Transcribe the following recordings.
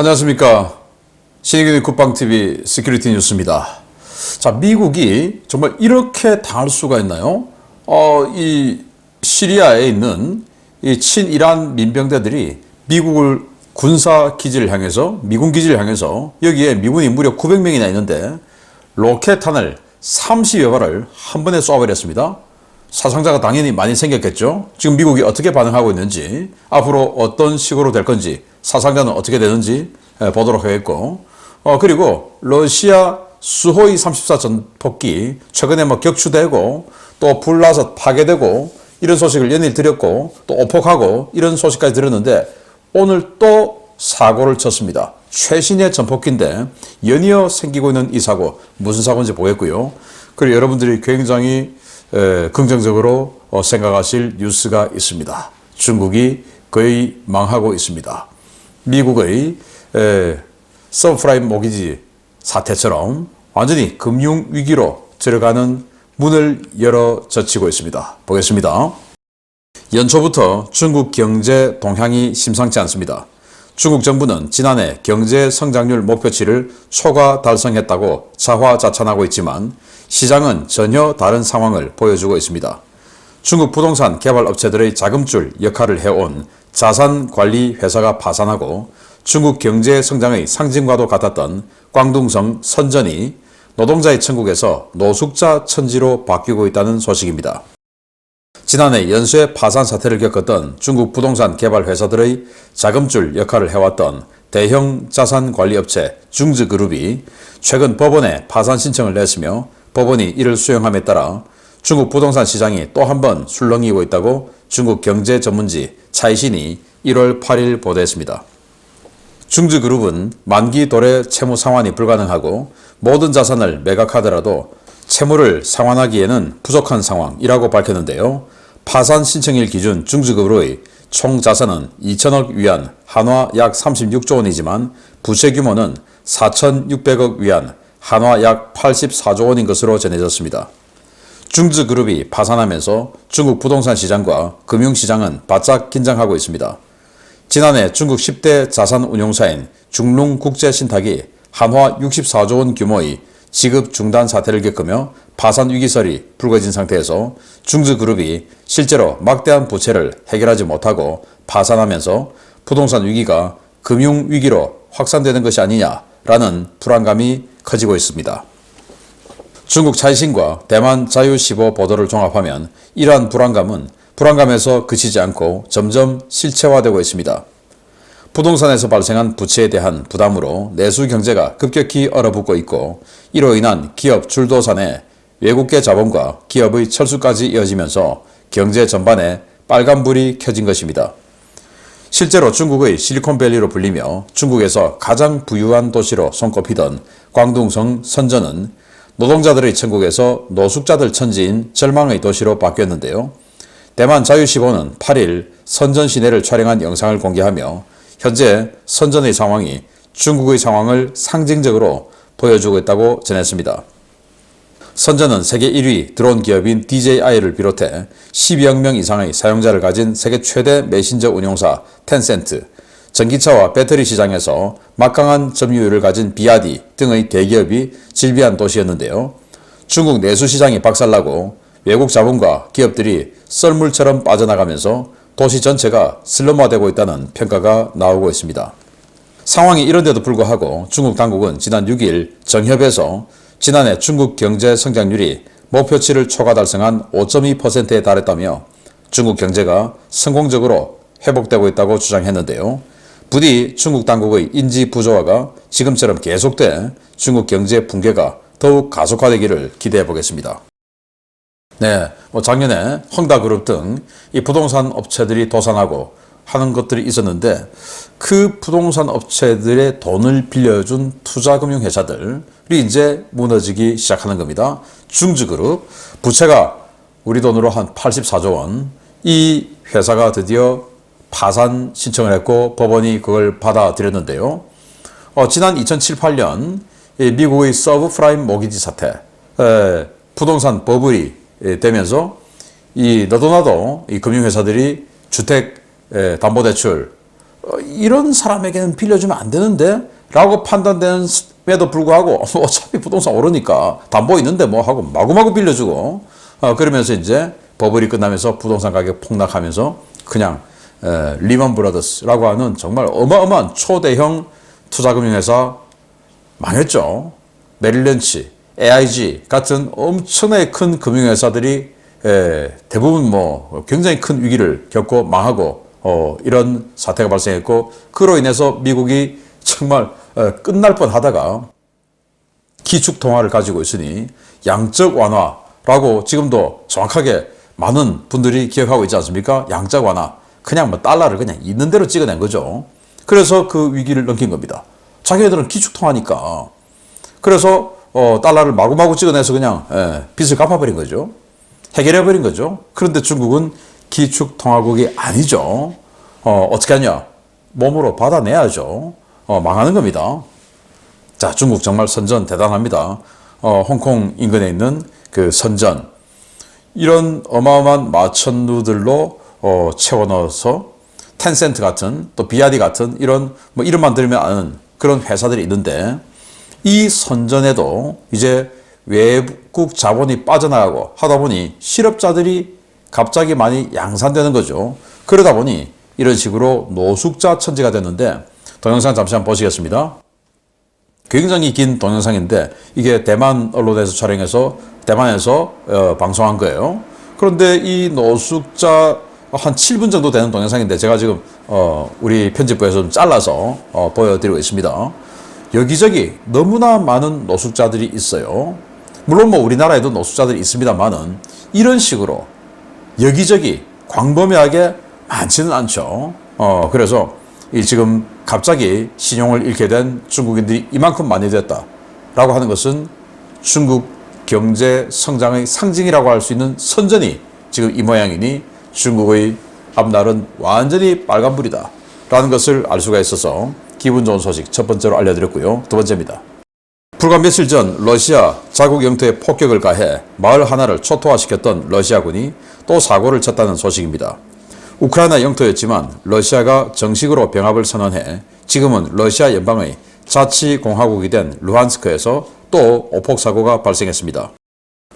안녕하십니까. 신의균의 국방TV 시큐리티 뉴스입니다. 자, 미국이 정말 이렇게 당할 수가 있나요? 어, 이 시리아에 있는 이 친이란 민병대들이 미국을 군사 기지를 향해서, 미군 기지를 향해서 여기에 미군이 무려 900명이나 있는데 로켓탄을 30여 발을 한 번에 쏘아버렸습니다. 사상자가 당연히 많이 생겼겠죠. 지금 미국이 어떻게 반응하고 있는지, 앞으로 어떤 식으로 될 건지, 사상자는 어떻게 되는지 예, 보도록 하겠고, 어, 그리고 러시아 수호이 34 전폭기 최근에 뭐 격추되고 또 불나서 파괴되고 이런 소식을 연일 드렸고 또 오폭하고 이런 소식까지 들었는데 오늘 또 사고를 쳤습니다. 최신의 전폭기인데 연이어 생기고 있는 이 사고 무슨 사고인지 보겠고요. 그리고 여러분들이 굉장히 에, 긍정적으로 어, 생각하실 뉴스가 있습니다. 중국이 거의 망하고 있습니다. 미국의 에, 서브프라임 모기지 사태처럼 완전히 금융 위기로 들어가는 문을 열어 젖히고 있습니다. 보겠습니다. 연초부터 중국 경제 동향이 심상치 않습니다. 중국 정부는 지난해 경제 성장률 목표치를 초과 달성했다고 자화자찬하고 있지만 시장은 전혀 다른 상황을 보여주고 있습니다. 중국 부동산 개발 업체들의 자금줄 역할을 해온 자산 관리 회사가 파산하고 중국 경제 성장의 상징과도 같았던 광둥성 선전이 노동자의 천국에서 노숙자 천지로 바뀌고 있다는 소식입니다. 지난해 연쇄 파산 사태를 겪었던 중국 부동산 개발 회사들의 자금줄 역할을 해왔던 대형 자산 관리 업체 중즈그룹이 최근 법원에 파산 신청을 냈으며 법원이 이를 수용함에 따라 중국 부동산 시장이 또 한 번 술렁이고 있다고 중국 경제 전문지 차이신이 1월 8일 보도했습니다. 중즈그룹은 만기 도래 채무 상환이 불가능하고 모든 자산을 매각하더라도 채무를 상환하기에는 부족한 상황이라고 밝혔는데요. 파산 신청일 기준 중즈그룹의 총 자산은 2천억 위안, 한화 약 36조 원이지만 부채 규모는 4,600억 위안, 한화 약 84조 원인 것으로 전해졌습니다. 중즈그룹이 파산하면서 중국 부동산 시장과 금융시장은 바짝 긴장하고 있습니다. 지난해 중국 10대 자산 운용사인 중룽국제신탁이 한화 64조 원 규모의 지급 중단 사태를 겪으며 파산 위기설이 불거진 상태에서 중즈그룹이 실제로 막대한 부채를 해결하지 못하고 파산하면서 부동산 위기가 금융 위기로 확산되는 것이 아니냐라는 불안감이 커지고 있습니다. 중국 차이신과 대만 자유시보 보도를 종합하면 이러한 불안감은 불안감에서 그치지 않고 점점 실체화되고 있습니다. 부동산에서 발생한 부채에 대한 부담으로 내수 경제가 급격히 얼어붙고 있고 이로 인한 기업 줄도산에 외국계 자본과 기업의 철수까지 이어지면서 경제 전반에 빨간불이 켜진 것입니다. 실제로 중국의 실리콘밸리로 불리며 중국에서 가장 부유한 도시로 손꼽히던 광둥성 선전은 노동자들의 천국에서 노숙자들 천지인 절망의 도시로 바뀌었는데요. 대만 자유시보는 8일 선전 시내를 촬영한 영상을 공개하며 현재 선전의 상황이 중국의 상황을 상징적으로 보여주고 있다고 전했습니다. 선전은 세계 1위 드론 기업인 DJI를 비롯해 12억 명 이상의 사용자를 가진 세계 최대 메신저 운용사 텐센트, 전기차와 배터리 시장에서 막강한 점유율을 가진 비아디 등의 대기업이 질비한 도시였는데요. 중국 내수 시장이 박살나고 외국 자본과 기업들이 썰물처럼 빠져나가면서 도시 전체가 슬럼화되고 있다는 평가가 나오고 있습니다. 상황이 이런데도 불구하고 중국 당국은 지난 6일 정협에서 지난해 중국 경제 성장률이 목표치를 초과 달성한 5.2%에 달했다며 중국 경제가 성공적으로 회복되고 있다고 주장했는데요. 부디 중국 당국의 인지 부조화가 지금처럼 계속돼 중국 경제 붕괴가 더욱 가속화되기를 기대해 보겠습니다. 네, 뭐 작년에 헝다그룹 등 이 부동산 업체들이 도산하고 하는 것들이 있었는데 그 부동산 업체들의 돈을 빌려준 투자금융회사들이 이제 무너지기 시작하는 겁니다. 중즈그룹 부채가 우리 돈으로 한 84조 원. 이 회사가 드디어 파산 신청을 했고 법원이 그걸 받아들였는데요. 어, 지난 2007, 8년 미국의 서브프라임 모기지 사태, 에, 부동산 버블이 되면서 이 너도 나도 이 금융회사들이 주택 담보대출 어, 이런 사람에게는 빌려주면 안 되는데 라고 판단되는에도 불구하고 뭐 어차피 부동산 오르니까 담보 있는데 뭐 하고 마구마구 빌려주고 어, 그러면서 이제 버블이 끝나면서 부동산 가격 폭락하면서 그냥 에, 리먼 브라더스라고 하는 정말 어마어마한 초대형 투자금융회사 망했죠. 메릴렌치, AIG 같은 엄청나게 큰 금융회사들이 에, 대부분 뭐 굉장히 큰 위기를 겪고 망하고 어, 이런 사태가 발생했고 그로 인해서 미국이 정말 어, 끝날 뻔하다가 기축 통화를 가지고 있으니 양적 완화라고 지금도 정확하게 많은 분들이 기억하고 있지 않습니까? 양적 완화. 그냥 뭐 달러를 그냥 있는 대로 찍어낸 거죠. 그래서 그 위기를 넘긴 겁니다. 자기네들은 기축 통화니까. 그래서 어, 달러를 마구마구 찍어내서 그냥 예, 빚을 갚아버린 거죠. 해결해버린 거죠. 그런데 중국은 기축 통화국이 아니죠. 어, 어떻게 하냐? 몸으로 받아내야죠. 어, 망하는 겁니다. 자, 중국 정말 선전 대단합니다. 어, 홍콩 인근에 있는 그 선전. 이런 어마어마한 마천루들로 어, 채워 넣어서 텐센트 같은 또 비아디 같은 이런 뭐 이름만 들으면 아는 그런 회사들이 있는데 이 선전에도 이제 외국 자본이 빠져나가고 하다 보니 실업자들이 갑자기 많이 양산되는 거죠. 그러다 보니 이런 식으로 노숙자 천지가 됐는데 동영상 잠시 한번 보시겠습니다. 굉장히 긴 동영상인데 이게 대만 언론에서 촬영해서 대만에서 어, 방송한 거예요. 그런데 이 노숙자 한 7분 정도 되는 동영상인데 제가 지금 어, 우리 편집부에서 좀 잘라서 어, 보여드리고 있습니다. 여기저기 너무나 많은 노숙자들이 있어요. 물론 뭐 우리나라에도 노숙자들이 있습니다만은 이런 식으로 여기저기 광범위하게 많지는 않죠. 어, 그래서 이 지금 갑자기 신용을 잃게 된 중국인들이 이만큼 많이 됐다라고 하는 것은 중국 경제 성장의 상징이라고 할 수 있는 선전이 지금 이 모양이니 중국의 앞날은 완전히 빨간불이다. 라는 것을 알 수가 있어서 기분 좋은 소식 첫 번째로 알려드렸고요. 두 번째입니다. 불과 며칠 전 러시아 자국 영토에 폭격을 가해 마을 하나를 초토화시켰던 러시아군이 또 사고를 쳤다는 소식입니다. 우크라이나 영토였지만 러시아가 정식으로 병합을 선언해 지금은 러시아 연방의 자치공화국이 된 루한스크에서 또 오폭 사고가 발생했습니다.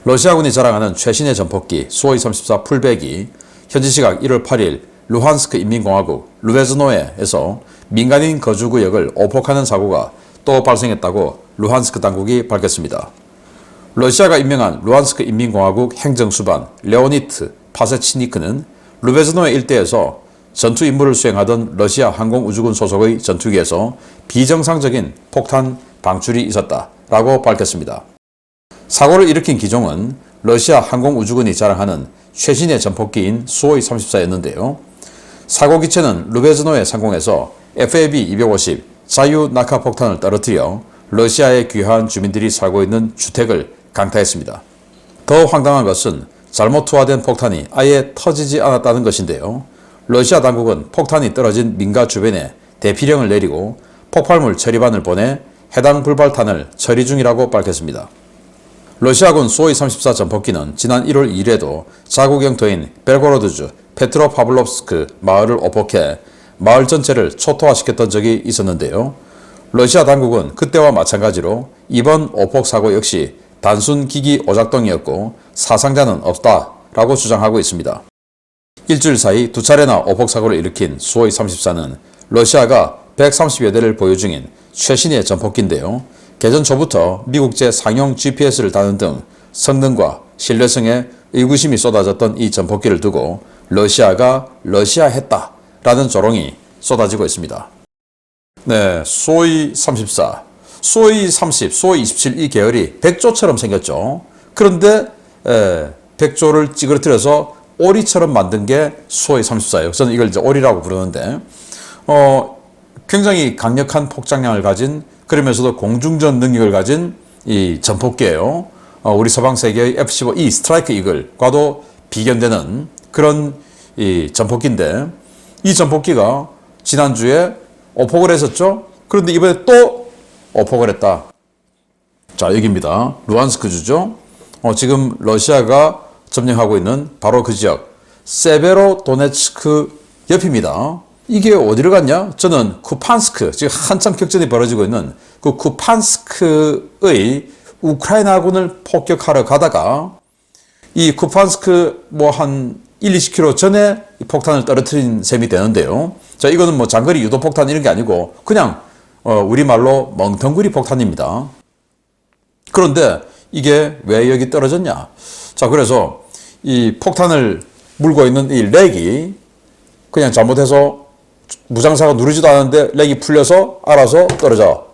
러시아군이 자랑하는 최신의 전폭기 수호이 34 풀백이 현지 시각 1월 8일 루한스크 인민공화국 루베즈노에에서 민간인 거주구역을 오폭하는 사고가 또 발생했다고 루한스크 당국이 밝혔습니다. 러시아가 임명한 루한스크 인민공화국 행정수반 레오니트 파세치니크는 루베즈노의 일대에서 전투 임무를 수행하던 러시아 항공우주군 소속의 전투기에서 비정상적인 폭탄 방출이 있었다라고 밝혔습니다. 사고를 일으킨 기종은 러시아 항공우주군이 자랑하는 최신의 전폭기인 수호이 34였는데요. 사고 기체는 루베즈노의 상공에서 FAB-250 자유 낙하 폭탄을 떨어뜨려 러시아에 귀화한 주민들이 살고 있는 주택을 강타했습니다. 더 황당한 것은 잘못 투하된 폭탄이 아예 터지지 않았다는 것인데요. 러시아 당국은 폭탄이 떨어진 민가 주변에 대피령을 내리고 폭발물 처리반을 보내 해당 불발탄을 처리 중이라고 밝혔습니다. 러시아군 소이 34 전폭기는 지난 1월 2일에도 자국 영토인 벨고로드주 페트로파블롭스크 마을을 오폭해 마을 전체를 초토화시켰던 적이 있었는데요. 러시아 당국은 그때와 마찬가지로 이번 오폭 사고 역시 단순 기기 오작동이었고 사상자는 없다라고 주장하고 있습니다. 일주일 사이 두 차례나 오폭 사고를 일으킨 수호이 34는 러시아가 130여 대를 보유 중인 최신의 전폭기인데요. 개전 초부터 미국제 상용 GPS를 다는 등 성능과 신뢰성에 의구심이 쏟아졌던 이 전폭기를 두고 러시아가 러시아 했다 라는 조롱이 쏟아지고 있습니다. 네, 소이 34, 소이 30, 소이 27 이 계열이 백조처럼 생겼죠. 그런데 에, 백조를 찌그러뜨려서 오리처럼 만든 게 소이 34예요. 저는 이걸 이제 오리라고 부르는데 어, 굉장히 강력한 폭장량을 가진 그러면서도 공중전 능력을 가진 이 전폭기예요. 어, 우리 서방 세계의 F-15E 스트라이크 이글과도 비견되는 그런 이 전폭기인데 이 전폭기가 지난주에 오폭을 했었죠. 그런데 이번에 또 오폭을 했다. 자, 여기입니다. 루안스크 주죠. 어, 지금 러시아가 점령하고 있는 바로 그 지역 세베로 도네츠크 옆입니다. 이게 어디를 갔냐? 저는 쿠판스크, 지금 한참 격전이 벌어지고 있는 그 쿠판스크의 우크라이나군을 폭격하러 가다가 이 쿠판스크 뭐 한 1, 20km 전에 이 폭탄을 떨어뜨린 셈이 되는데요. 자, 이거는 뭐 장거리 유도 폭탄 이런 게 아니고 그냥 어, 우리말로 멍텅구리 폭탄입니다. 그런데 이게 왜 여기 떨어졌냐? 자, 그래서 이 폭탄을 물고 있는 이 렉이 그냥 잘못해서 무장사가 누르지도 않았는데 렉이 풀려서 알아서 떨어져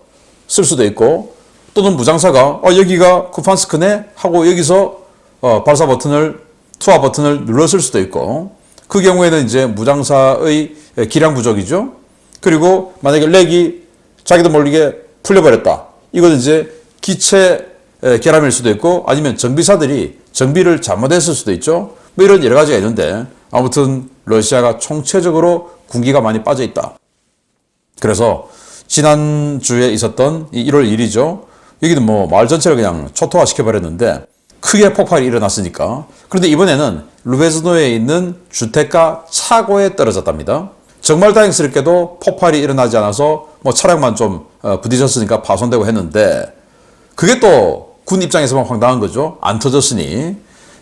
쓸 수도 있고 또는 무장사가 어, 여기가 쿠판스크네 하고 여기서 어, 발사 버튼을 투하 버튼을 눌렀을 수도 있고 그 경우에는 이제 무장사의 기량 부족이죠. 그리고 만약에 렉이 자기도 모르게 풀려버렸다. 이건 이제 기체 에, 결함일 수도 있고 아니면 정비사들이 정비를 잘못했을 수도 있죠. 뭐 이런 여러 가지가 있는데 아무튼 러시아가 총체적으로 군기가 많이 빠져 있다. 그래서 지난주에 있었던 이 1월 1일이죠. 여기는 뭐 마을 전체를 그냥 초토화 시켜버렸는데 크게 폭발이 일어났으니까. 그런데 이번에는 루베즈노에 있는 주택가 차고에 떨어졌답니다. 정말 다행스럽게도 폭발이 일어나지 않아서 뭐 차량만 좀 어, 부딪혔으니까 파손되고 했는데 그게 또 군 입장에서만 황당한 거죠. 안 터졌으니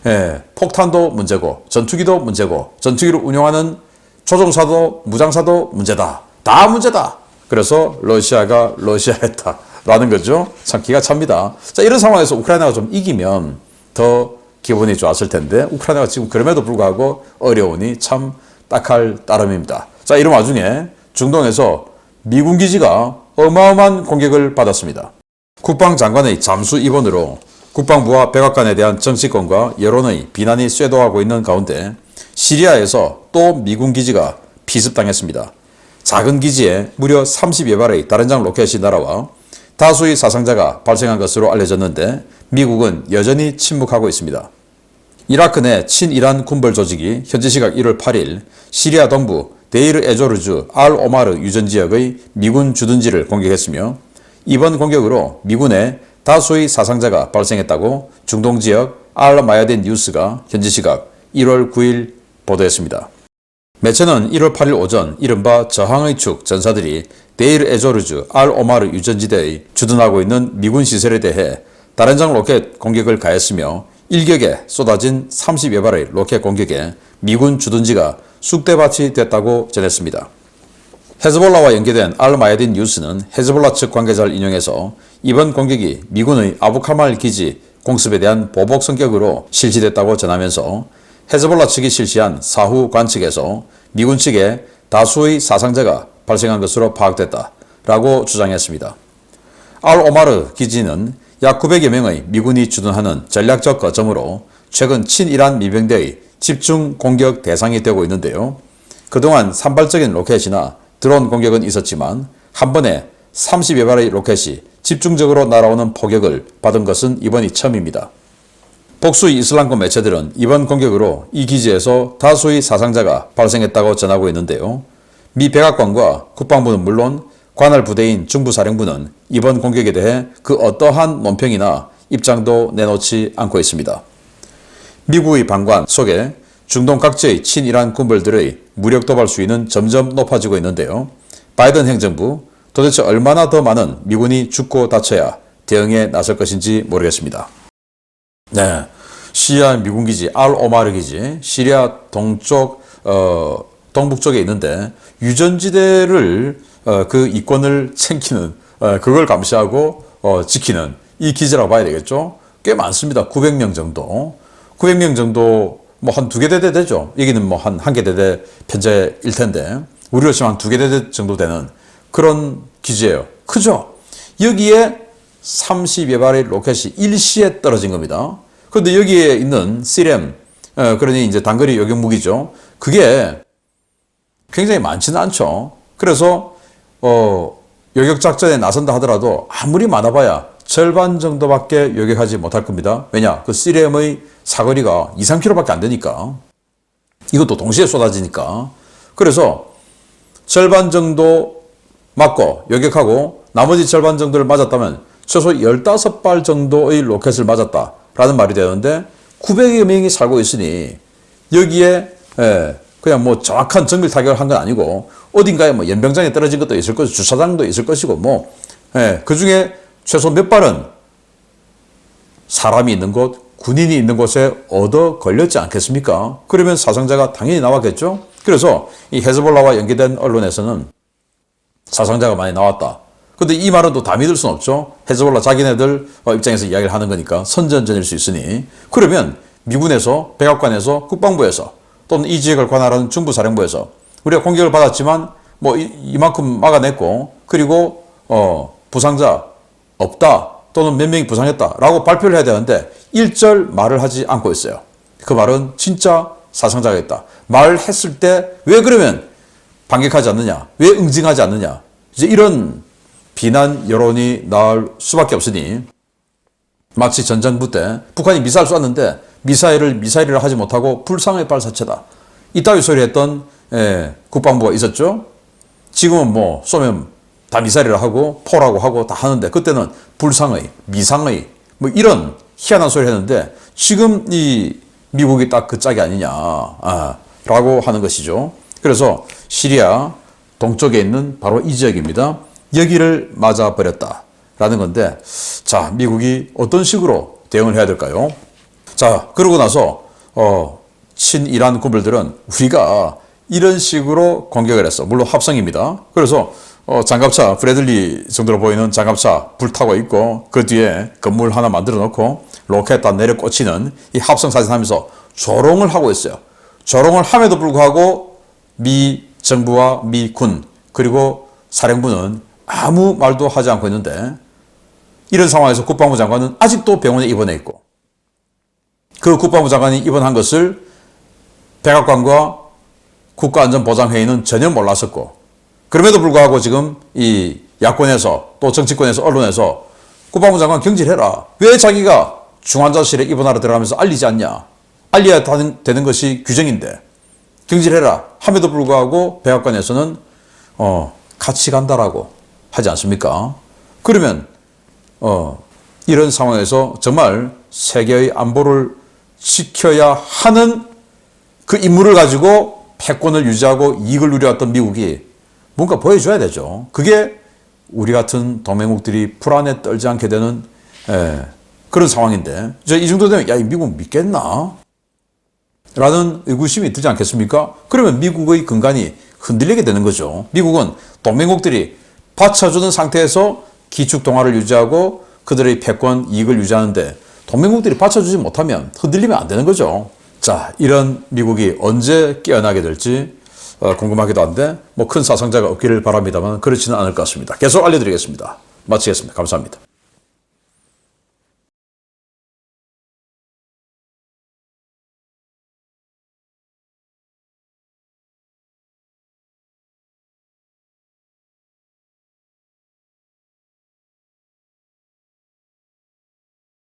예, 폭탄도 문제고 전투기도 문제고 전투기를 운용하는 조종사도 무장사도 문제다. 다 문제다. 그래서 러시아가 러시아했다라는 거죠. 참 기가 찹니다. 자 이런 상황에서 우크라이나가 좀 이기면 더 기분이 좋았을 텐데 우크라이나가 지금 그럼에도 불구하고 어려우니 참 딱할 따름입니다. 자 이런 와중에 중동에서 미군 기지가 어마어마한 공격을 받았습니다. 국방장관의 잠수 입원으로 국방부와 백악관에 대한 정치권과 여론의 비난이 쇄도하고 있는 가운데 시리아에서 또 미군 기지가 피습당했습니다. 작은 기지에 무려 30여 발의 다른 장 로켓이 날아와 다수의 사상자가 발생한 것으로 알려졌는데 미국은 여전히 침묵하고 있습니다. 이라크 내 친이란 군벌 조직이 현지 시각 1월 8일 시리아 동부 데이르 에조르주 알 오마르 유전 지역의 미군 주둔지를 공격했으며 이번 공격으로 미군의 다수의 사상자가 발생했다고 중동 지역 알 마야딘 뉴스가 현지 시각 1월 9일 보도했습니다. 매체는 1월 8일 오전 이른바 저항의 축 전사들이 데일 에조르주 알 오마르 유전지대의 주둔하고 있는 미군 시설에 대해 다른 장 로켓 공격을 가했으며 일격에 쏟아진 30여 발의 로켓 공격에 미군 주둔지가 쑥대밭이 됐다고 전했습니다. 헤즈볼라와 연계된 알마야딘 뉴스는 헤즈볼라 측 관계자를 인용해서 이번 공격이 미군의 아부카말 기지 공습에 대한 보복 성격으로 실시됐다고 전하면서 헤즈볼라 측이 실시한 사후 관측에서 미군 측에 다수의 사상자가 발생한 것으로 파악됐다라고 주장했습니다. 알 오마르 기지는 약 900여 명의 미군이 주둔하는 전략적 거점으로 최근 친이란 미병대의 집중 공격 대상이 되고 있는데요. 그동안 산발적인 로켓이나 드론 공격은 있었지만 한 번에 30여 발의 로켓이 집중적으로 날아오는 포격을 받은 것은 이번이 처음입니다. 복수의 이슬람권 매체들은 이번 공격으로 이 기지에서 다수의 사상자가 발생했다고 전하고 있는데요. 미 백악관과 국방부는 물론 관할 부대인 중부사령부는 이번 공격에 대해 그 어떠한 논평이나 입장도 내놓지 않고 있습니다. 미국의 방관 속에 중동 각지의 친이란 군벌들의 무력 도발 수위는 점점 높아지고 있는데요. 바이든 행정부 도대체 얼마나 더 많은 미군이 죽고 다쳐야 대응에 나설 것인지 모르겠습니다. 네. 시리아 미군 기지 알 오마르 기지 시리아 동쪽 어, 동북 쪽에 있는데 유전지대를 어, 그 이권을 챙기는 어, 그걸 감시하고 어, 지키는 이 기지라고 봐야 되겠죠. 꽤 많습니다. 900명 정도. 900명 정도 뭐 한 두 개 대대 되죠. 여기는 뭐 한 한 개 대대 편제일 텐데 우리로 치면 한 두 개 대대 정도 되는 그런 기지예요. 크죠? 여기에 30여 발의 로켓이 일시에 떨어진 겁니다. 그런데 여기에 있는 시렘, 어, 그러니 이제 단거리 요격 무기죠. 그게 굉장히 많지는 않죠. 그래서 어, 요격 작전에 나선다 하더라도 아무리 많아봐야 절반 정도밖에 요격하지 못할 겁니다. 왜냐? 그 시렘의 사거리가 2, 3km밖에 안 되니까. 이것도 동시에 쏟아지니까. 그래서 절반 정도 맞고 요격하고 나머지 절반 정도를 맞았다면 최소 15발 정도의 로켓을 맞았다라는 말이 되는데 900여 명이 살고 있으니 여기에 예, 그냥 뭐 정확한 정밀 타격을 한 건 아니고 어딘가에 뭐 연병장에 떨어진 것도 있을 것이고 주차장도 있을 것이고 뭐 예, 그 중에 최소 몇 발은 사람이 있는 곳, 군인이 있는 곳에 얻어 걸렸지 않겠습니까? 그러면 사상자가 당연히 나왔겠죠? 그래서 이 헤즈볼라와 연계된 언론에서는 사상자가 많이 나왔다. 근데 이 말은 또 다 믿을 수는 없죠. 헤즈볼라 자기네들 어, 입장에서 이야기를 하는 거니까 선전전일 수 있으니. 그러면 미군에서, 백악관에서, 국방부에서 또는 이 지역을 관할하는 중부사령부에서 우리가 공격을 받았지만 뭐 이, 이만큼 막아냈고 그리고 어, 부상자 없다 또는 몇 명이 부상했다라고 발표를 해야 되는데 일절 말을 하지 않고 있어요. 그 말은 진짜 사상자가 있다. 말했을 때 왜 그러면 반격하지 않느냐? 왜 응징하지 않느냐? 이제 이런 비난 여론이 나올 수밖에 없으니 마치 전전부 때 북한이 미사일 쐈는데 미사일을 미사일이라 하지 못하고 불상의 발사체다. 이따위 소리 했던 예, 국방부가 있었죠. 지금은 뭐 쏘면 다 미사일이라 하고 포라고 하고 다 하는데 그때는 불상의 미상의 뭐 이런 희한한 소리 했는데 지금 이 미국이 딱 그 짝이 아니냐 아, 라고 하는 것이죠. 그래서 시리아 동쪽에 있는 바로 이 지역입니다. 여기를 맞아 버렸다 라는 건데 자 미국이 어떤 식으로 대응을 해야 될까요? 자 그러고 나서 어, 친이란 군불들은 우리가 이런 식으로 공격을 했어. 물론 합성입니다. 그래서 어, 장갑차 브래들리 정도로 보이는 장갑차 불타고 있고 그 뒤에 건물 하나 만들어 놓고 로켓 다 내려 꽂히는 이 합성 사진 하면서 조롱을 하고 있어요. 조롱을 함에도 불구하고 미 정부와 미 군 그리고 사령부는 아무 말도 하지 않고 있는데 이런 상황에서 국방부 장관은 아직도 병원에 입원해 있고 그 국방부 장관이 입원한 것을 백악관과 국가안전보장회의는 전혀 몰랐었고 그럼에도 불구하고 지금 이 야권에서 또 정치권에서 언론에서 국방부 장관 경질해라. 왜 자기가 중환자실에 입원하러 들어가면서 알리지 않냐. 알려야 되는, 것이 규정인데 경질해라. 함에도 불구하고 백악관에서는 어, 같이 간다라고 하지 않습니까? 그러면 어, 이런 상황에서 정말 세계의 안보를 지켜야 하는 그 임무를 가지고 패권을 유지하고 이익을 누려왔던 미국이 뭔가 보여줘야 되죠. 그게 우리 같은 동맹국들이 불안에 떨지 않게 되는 에, 그런 상황인데 이 정도 되면 야 이 미국 믿겠나? 라는 의구심이 들지 않겠습니까? 그러면 미국의 근간이 흔들리게 되는 거죠. 미국은 동맹국들이 받쳐주는 상태에서 기축 동화를 유지하고 그들의 패권 이익을 유지하는데 동맹국들이 받쳐주지 못하면 흔들리면 안 되는 거죠. 자, 이런 미국이 언제 깨어나게 될지 어, 궁금하기도 한데 뭐 큰 사상자가 없기를 바랍니다만 그렇지는 않을 것 같습니다. 계속 알려드리겠습니다. 마치겠습니다. 감사합니다.